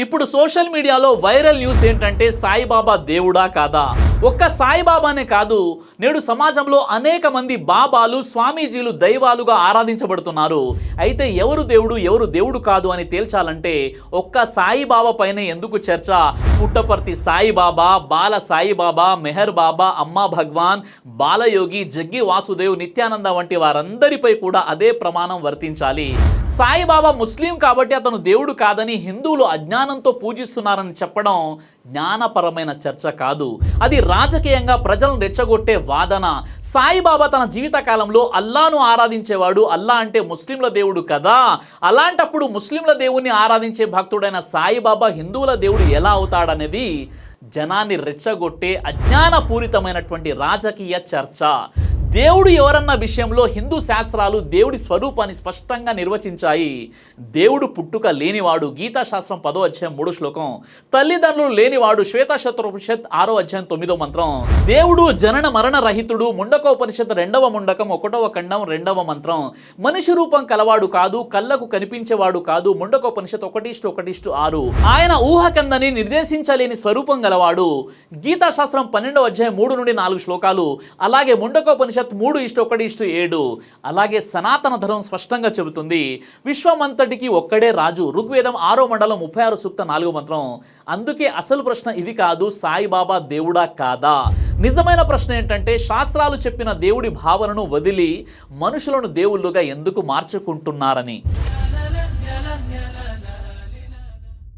ఇప్పుడు సోషల్ మీడియాలో viral news ఏంటంటే సాయిబాబా దేవుడా కాదా? ఒక్క సాయిబాబానే కాదు నేడు సమాజంలో అనేక మంది బాబాలు స్వామీజీలు దైవాలుగా ఆరాధించబడుతున్నారు. అయితే ఎవరు దేవుడు ఎవరు దేవుడు కాదు అని తేల్చాలంటే ఒక్క సాయిబాబా పైన ఎందుకు చర్చ? పుట్టపర్తి సాయిబాబా బాల సాయిబాబా మెహర్ బాబా అమ్మా భగవాన్ బాలయోగి జగ్గి వాసుదేవ్ నిత్యానంద వంటి వారందరిపై కూడా అదే ప్రమాణం వర్తించాలి. సాయిబాబా ముస్లిం కాబట్టి అతను దేవుడు కాదని హిందువులు అజ్ఞానంతో పూజిస్తున్నారని చెప్పడం జ్ఞానపరమైన చర్చ కాదు. అది రాజకీయంగా ప్రజలను రెచ్చగొట్టే వాదన. సాయిబాబా తన జీవితకాలంలో అల్లాను ఆరాధించేవాడు. అల్లా అంటే ముస్లింల దేవుడు కదా. అలాంటప్పుడు ముస్లింల దేవుణ్ణి ఆరాధించే భక్తుడైన సాయిబాబా హిందువుల దేవుడు ఎలా అవుతాడనేది జనాన్ని రెచ్చగొట్టే అజ్ఞానపూరితమైనటువంటి రాజకీయ చర్చ. దేవుడు ఎవరన్న విషయంలో హిందూ శాస్త్రాలు దేవుడి స్వరూపాన్ని స్పష్టంగా నిర్వచించాయి. దేవుడు పుట్టుక లేనివాడు గీతాశాస్త్రం పదో అధ్యాయం మూడు శ్లోకం తల్లిదండ్రులు లేనివాడు శ్వేతాశత్రోపనిషత్ ఆరో అధ్యాయం తొమ్మిదో మంత్రం దేవుడు జనన మరణ రహితుడు ముండకోపనిషత్ రెండవ ముండకం ఒకటవ ఖండం రెండవ మంత్రం. మనిషి రూపం కలవాడు కాదు కళ్ళకు కనిపించేవాడు కాదు ముండకోపనిషత్ ఒకటిష్టు ఒకటిష్టు ఆరు. ఆయన ఊహకందని నిర్దేశించలేని స్వరూపం గలవాడు. గీతాశాస్త్రం పన్నెండవ అధ్యాయం మూడు నుండి నాలుగు శ్లోకాలు అలాగే ముండకోపనిషత్ మూడు ఇష్ట ఒకటి ఇష్ట ఏడు. అలాగే సనాతన ధర్మం స్పష్టంగా చెబుతుంది విశ్వమంతటికి ఒక్కడే రాజు. ఋగ్వేదం ఆరో మండలం ముప్పై ఆరు సూక్త నాలుగో మంత్రం. అందుకే అసలు ప్రశ్న ఇది కాదు సాయిబాబా దేవుడా కాదా? నిజమైన ప్రశ్న ఏంటంటే శాస్త్రాలు చెప్పిన దేవుడి భావనను వదిలి మనుషులను దేవుళ్ళుగా ఎందుకు మార్చుకుంటున్నారని?